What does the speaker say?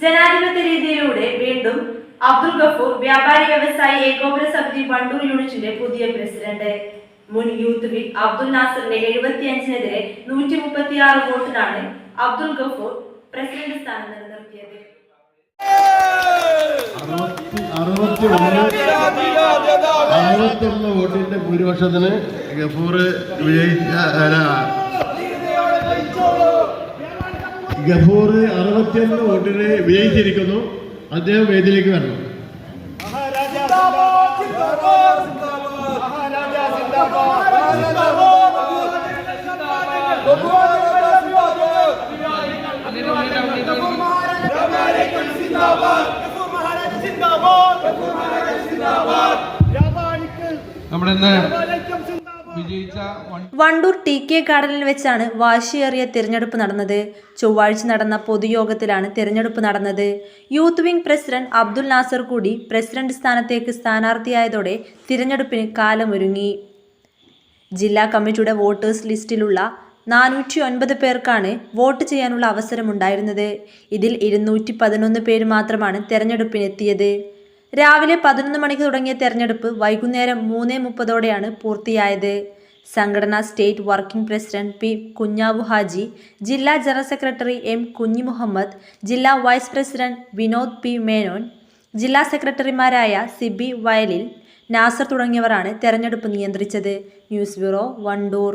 ജനാധിപത്യ രീതിയിലൂടെ വീണ്ടും അബ്ദുൽ ഗഫൂർ വ്യാപാരി വ്യവസായി ഏകോപന സമിതി വണ്ടൂർ യൂണിറ്റിന്റെ പുതിയ പ്രസിഡന്റ്. മുൻ യൂത്ത് വിൻ അബ്ദുൽ നാസറിന്റെ എഴുപത്തിയഞ്ചിനെതിരെ നൂറ്റി മുപ്പത്തിയാറ് വോട്ടിനാണ് അബ്ദുൽ ഗഫൂർ പ്രസിഡന്റ് സ്ഥാനം നിലനിർത്തിയത്. അറുപത്തൊന്ന് വോട്ടിന്റെ ഭൂരിപക്ഷത്തിന് ഗഫൂർ വിജയിച്ച ഗഫൂർ അറുപത്തിയൊന്ന് വോട്ടിന് വിജയിച്ചിരിക്കുന്നു. അദ്ദേഹം വേദിയിലേക്ക് വരണം. നമ്മുടെ ഇന്ന് വണ്ടൂർ ടി കെ ഗാർഡനിൽ വെച്ചാണ് വാശിയേറിയ തിരഞ്ഞെടുപ്പ് നടന്നത്. ചൊവ്വാഴ്ച നടന്ന പൊതുയോഗത്തിലാണ് തിരഞ്ഞെടുപ്പ് നടന്നത്. Youth wing president Abdul Nasar കൂടി പ്രസിഡന്റ് സ്ഥാനത്തേക്ക് സ്ഥാനാർത്ഥിയായതോടെ തിരഞ്ഞെടുപ്പിന് കാലമൊരുങ്ങി. ജില്ലാ കമ്മിറ്റിയുടെ വോട്ടേഴ്സ് ലിസ്റ്റിലുള്ള നാനൂറ്റി ഒൻപത് പേർക്കാണ് വോട്ട് ചെയ്യാനുള്ള അവസരമുണ്ടായിരുന്നത്. ഇതിൽ ഇരുന്നൂറ്റി പതിനൊന്ന് പേര് മാത്രമാണ് തെരഞ്ഞെടുപ്പിനെത്തിയത്. രാവിലെ പതിനൊന്ന് മണിക്ക് തുടങ്ങിയ തെരഞ്ഞെടുപ്പ് വൈകുന്നേരം മൂന്ന് മുപ്പതോടെയാണ് പൂർത്തിയായത്. സംഘടനാ state working president P Kunjavu Haji ജില്ലാ general secretary M Kunhi Muhammad ജില്ലാ vice president Vinod P Menon ജില്ലാ സെക്രട്ടറിമാരായ സിബി വയലിൽ നാസർ തുടങ്ങിയവരാണ് തെരഞ്ഞെടുപ്പ് നിയന്ത്രിച്ചത്. News bureau Wandoor.